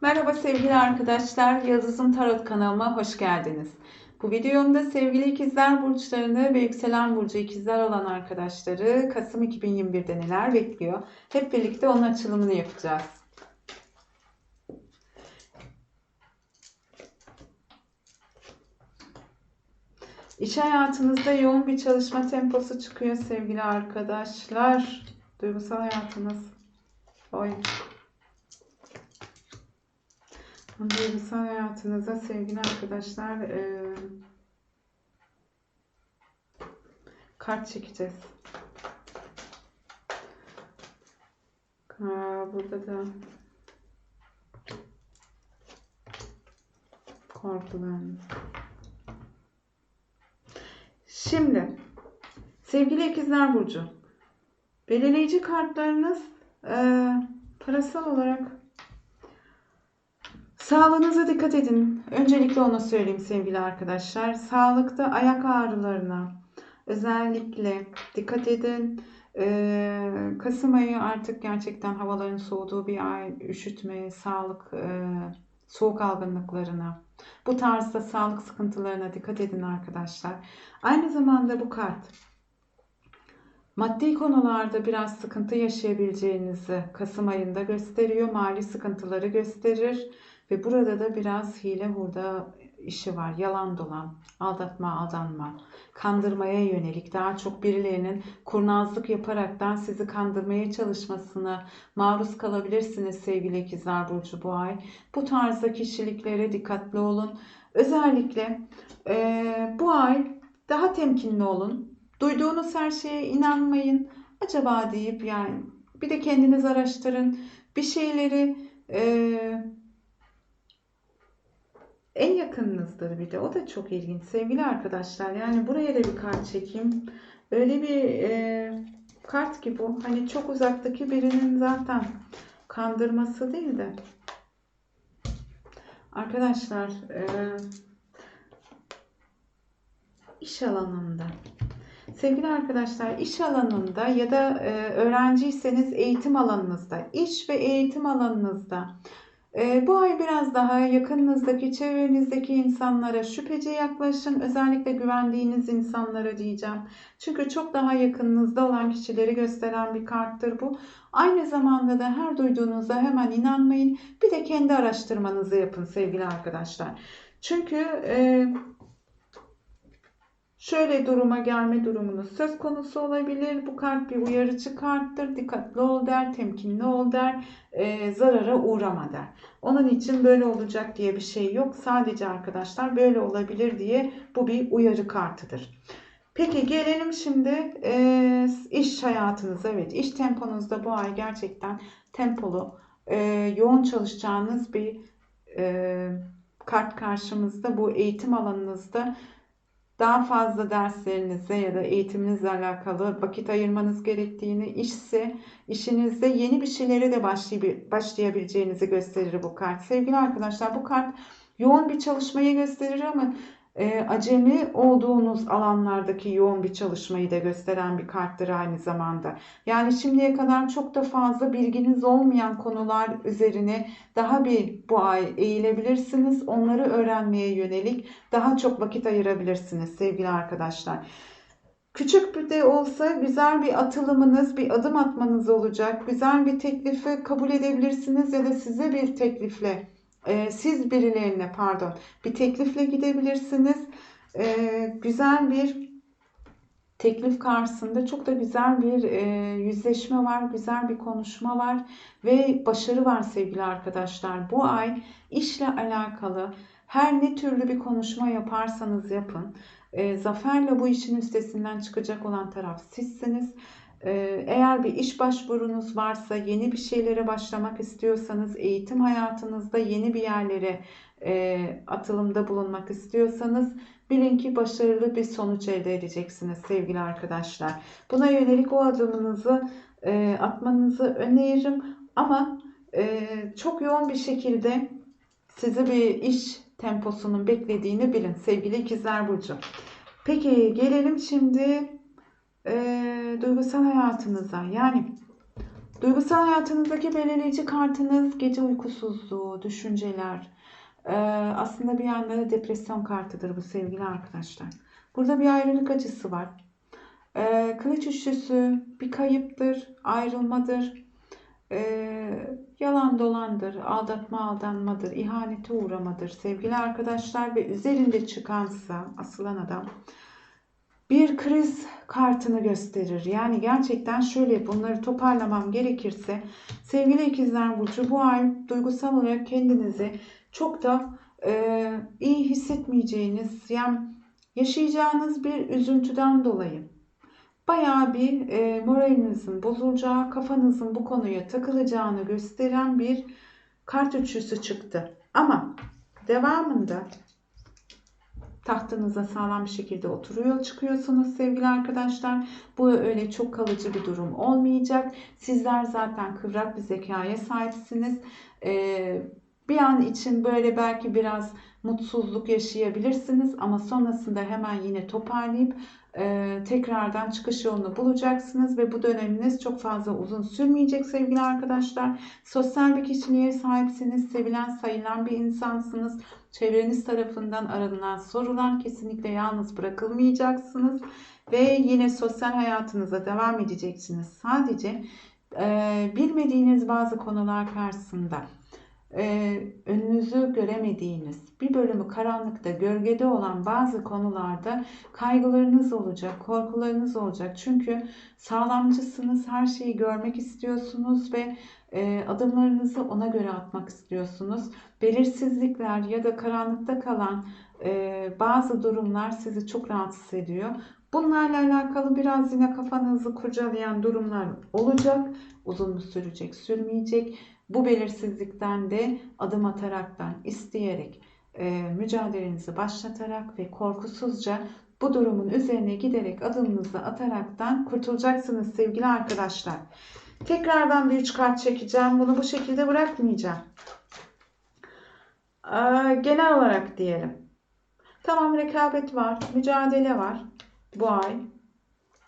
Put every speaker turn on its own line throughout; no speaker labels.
Merhaba sevgili arkadaşlar, Yıldız'ın Tarot kanalıma hoş geldiniz. Bu videomda sevgili ikizler burçlarını ve yükselen burcu ikizler olan arkadaşları Kasım 2021'de neler bekliyor? Hep birlikte onun açılımını yapacağız. İş hayatınızda yoğun bir çalışma temposu çıkıyor sevgili arkadaşlar. Duygusal hayatınız. Oy. Duygusal hayatınıza sevgili arkadaşlar e, kart çekeceğiz. Aa, burada da korkularınız. Şimdi sevgili ikizler burcu belirleyici kartlarınız e, parasal olarak Sağlığınıza dikkat edin. Öncelikle onu söyleyeyim sevgili arkadaşlar. Sağlıkta ayak ağrılarına özellikle dikkat edin. Ee, Kasım ayı artık gerçekten havaların soğuduğu bir ay. Üşütme, sağlık, e, soğuk algınlıklarına, bu tarzda sağlık sıkıntılarına dikkat edin arkadaşlar. Aynı zamanda bu kart Maddi konularda biraz sıkıntı yaşayabileceğinizi Kasım ayında gösteriyor. Mali sıkıntıları gösterir. Ve burada da biraz hile hurda işi var. Yalan dolan, aldatma, aldanma, kandırmaya yönelik daha çok birilerinin kurnazlık yaparaktan sizi kandırmaya çalışmasına maruz kalabilirsiniz sevgili ikizler burcu bu ay. Bu tarzda kişiliklere dikkatli olun. Özellikle e, bu ay daha temkinli olun. Duyduğunuz her şeye inanmayın. Acaba deyip yani bir de kendiniz araştırın. Bir şeyleri e, en yakınınızdır bir de. O da çok ilginç. Sevgili arkadaşlar yani buraya da bir kart çekeyim. Öyle bir e, kart ki bu. Hani çok uzaktaki birinin zaten kandırması değil de. Arkadaşlar e, iş alanında Sevgili arkadaşlar iş alanında ya da e, öğrenciyseniz eğitim alanınızda, iş ve eğitim alanınızda bu ay biraz daha yakınınızdaki, çevrenizdeki insanlara şüpheci yaklaşın. Özellikle güvendiğiniz insanlara diyeceğim. Çünkü çok daha yakınınızda olan kişileri gösteren bir karttır bu. Aynı zamanda da her duyduğunuzda hemen inanmayın. Bir de kendi araştırmanızı yapın sevgili arkadaşlar. Çünkü e, şöyle duruma gelme durumunuz söz konusu olabilir. Bu kart bir uyarıcı karttır. Dikkatli ol der, temkinli ol der, e, zarara uğrama der. Onun için böyle olacak diye bir şey yok. Sadece arkadaşlar böyle olabilir diye bu bir uyarı kartıdır. Peki gelelim şimdi e, iş hayatınıza. Evet iş temponuzda bu ay gerçekten tempolu, e, yoğun çalışacağınız bir e, kart karşımızda. Bu eğitim alanınızda daha fazla derslerinize ya da eğitiminizle alakalı vakit ayırmanız gerektiğini, işse işinizde yeni bir şeylere de başlayabileceğinizi gösterir bu kart. Sevgili arkadaşlar bu kart yoğun bir çalışmayı gösterir ama e, acemi olduğunuz alanlardaki yoğun bir çalışmayı da gösteren bir karttır aynı zamanda. Yani şimdiye kadar çok da fazla bilginiz olmayan konular üzerine daha bir bu ay eğilebilirsiniz. Onları öğrenmeye yönelik daha çok vakit ayırabilirsiniz sevgili arkadaşlar. Küçük bir de olsa güzel bir atılımınız, bir adım atmanız olacak. Güzel bir teklifi kabul edebilirsiniz ya da size bir teklifle e, siz birilerine pardon bir teklifle gidebilirsiniz. E, güzel bir teklif karşısında çok da güzel bir e, yüzleşme var, güzel bir konuşma var ve başarı var sevgili arkadaşlar. Bu ay işle alakalı her ne türlü bir konuşma yaparsanız yapın. E, zaferle bu işin üstesinden çıkacak olan taraf sizsiniz. Ee, eğer bir iş başvurunuz varsa, yeni bir şeylere başlamak istiyorsanız, eğitim hayatınızda yeni bir yerlere e, atılımda bulunmak istiyorsanız bilin ki başarılı bir sonuç elde edeceksiniz sevgili arkadaşlar. Buna yönelik o adımınızı e, atmanızı öneririm ama e, çok yoğun bir şekilde sizi bir iş temposunun beklediğini bilin sevgili ikizler burcu. Peki gelelim şimdi e, duygusal hayatınıza yani Duygusal hayatınızdaki belirleyici kartınız gece uykusuzluğu, düşünceler. Ee, aslında bir yanda da depresyon kartıdır bu sevgili arkadaşlar. Burada bir ayrılık acısı var. Ee, kılıç üçlüsü bir kayıptır, ayrılmadır. Ee, yalan dolandır, aldatma aldanmadır, ihanete uğramadır sevgili arkadaşlar ve üzerinde çıkansa asılan adam bir kriz kartını gösterir. Yani gerçekten şöyle bunları toparlamam gerekirse sevgili ikizler burcu bu ay duygusal olarak kendinizi çok da e, iyi hissetmeyeceğiniz yani yaşayacağınız bir üzüntüden dolayı bayağı bir e, moralinizin bozulacağı, kafanızın bu konuya takılacağını gösteren bir kart üçlüsü çıktı. Ama devamında tahtınıza sağlam bir şekilde oturuyor çıkıyorsunuz sevgili arkadaşlar. Bu öyle çok kalıcı bir durum olmayacak. Sizler zaten kıvrak bir zekaya sahipsiniz. Ee, bir an için böyle belki biraz mutsuzluk yaşayabilirsiniz ama sonrasında hemen yine toparlayıp e, tekrardan çıkış yolunu bulacaksınız ve bu döneminiz çok fazla uzun sürmeyecek sevgili arkadaşlar. Sosyal bir kişiliğe sahipsiniz, sevilen sayılan bir insansınız. Çevreniz tarafından aranılan, sorulan kesinlikle yalnız bırakılmayacaksınız ve yine sosyal hayatınıza devam edeceksiniz. Sadece e, bilmediğiniz bazı konular karşısında e, önünüzü göremediğiniz bir bölümü karanlıkta gölgede olan bazı konularda kaygılarınız olacak, korkularınız olacak. Çünkü sağlamcısınız, her şeyi görmek istiyorsunuz ve e, adımlarınızı ona göre atmak istiyorsunuz. Belirsizlikler ya da karanlıkta kalan e, bazı durumlar sizi çok rahatsız ediyor. Bunlarla alakalı biraz yine kafanızı kurcalayan durumlar olacak. Uzun mu sürecek, sürmeyecek. Bu belirsizlikten de adım ataraktan, isteyerek, e, mücadelenizi başlatarak ve korkusuzca bu durumun üzerine giderek adımınızı ataraktan kurtulacaksınız sevgili arkadaşlar. Tekrar ben bir üç kart çekeceğim. Bunu bu şekilde bırakmayacağım. Ee, genel olarak diyelim. Tamam rekabet var, mücadele var bu ay.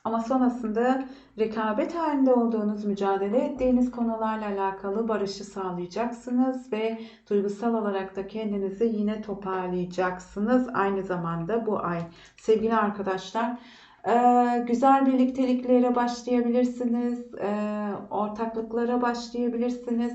Ama sonrasında rekabet halinde olduğunuz, mücadele ettiğiniz konularla alakalı barışı sağlayacaksınız ve duygusal olarak da kendinizi yine toparlayacaksınız. Aynı zamanda bu ay sevgili arkadaşlar ee, güzel birlikteliklere başlayabilirsiniz, ee, ortaklıklara başlayabilirsiniz.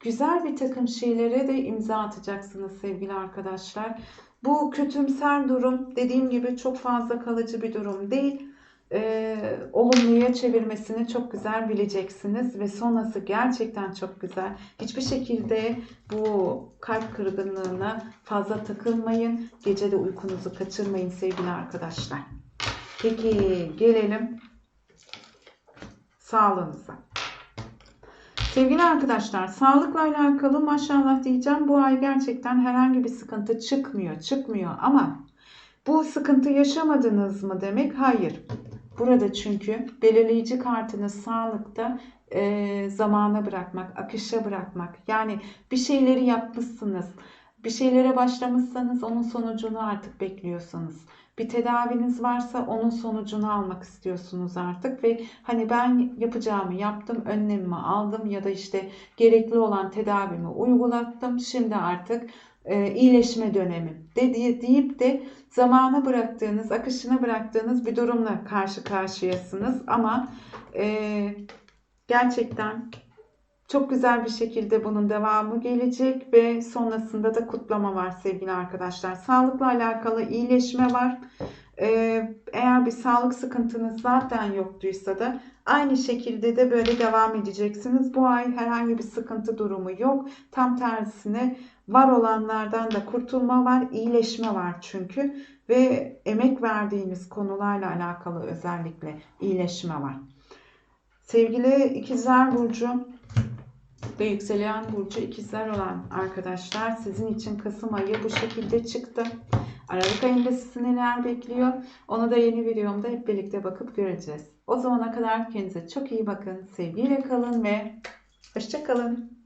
Güzel bir takım şeylere de imza atacaksınız sevgili arkadaşlar. Bu kötümser durum dediğim gibi çok fazla kalıcı bir durum değil e, olumluya çevirmesini çok güzel bileceksiniz ve sonrası gerçekten çok güzel. Hiçbir şekilde bu kalp kırgınlığına fazla takılmayın. Gece de uykunuzu kaçırmayın sevgili arkadaşlar. Peki gelelim sağlığınıza. Sevgili arkadaşlar, sağlıkla alakalı maşallah diyeceğim. Bu ay gerçekten herhangi bir sıkıntı çıkmıyor, çıkmıyor ama bu sıkıntı yaşamadınız mı demek? Hayır. Burada çünkü belirleyici kartınız sağlıkta e, zamana bırakmak, akışa bırakmak. Yani bir şeyleri yapmışsınız. Bir şeylere başlamışsanız onun sonucunu artık bekliyorsunuz. Bir tedaviniz varsa onun sonucunu almak istiyorsunuz artık ve hani ben yapacağımı yaptım, önlemimi aldım ya da işte gerekli olan tedavimi uygulattım. Şimdi artık e, iyileşme dönemi de, deyip de zamana bıraktığınız, akışına bıraktığınız bir durumla karşı karşıyasınız. Ama e, gerçekten çok güzel bir şekilde bunun devamı gelecek ve sonrasında da kutlama var sevgili arkadaşlar. Sağlıkla alakalı iyileşme var. Ee, eğer bir sağlık sıkıntınız zaten yoktuysa da aynı şekilde de böyle devam edeceksiniz. Bu ay herhangi bir sıkıntı durumu yok. Tam tersine var olanlardan da kurtulma var, iyileşme var çünkü ve emek verdiğiniz konularla alakalı özellikle iyileşme var. Sevgili ikizler burcu ve yükselen burcu ikizler olan arkadaşlar sizin için Kasım ayı bu şekilde çıktı. Aralık ayında sizi neler bekliyor? Onu da yeni videomda hep birlikte bakıp göreceğiz. O zamana kadar kendinize çok iyi bakın. Sevgiyle kalın ve hoşçakalın.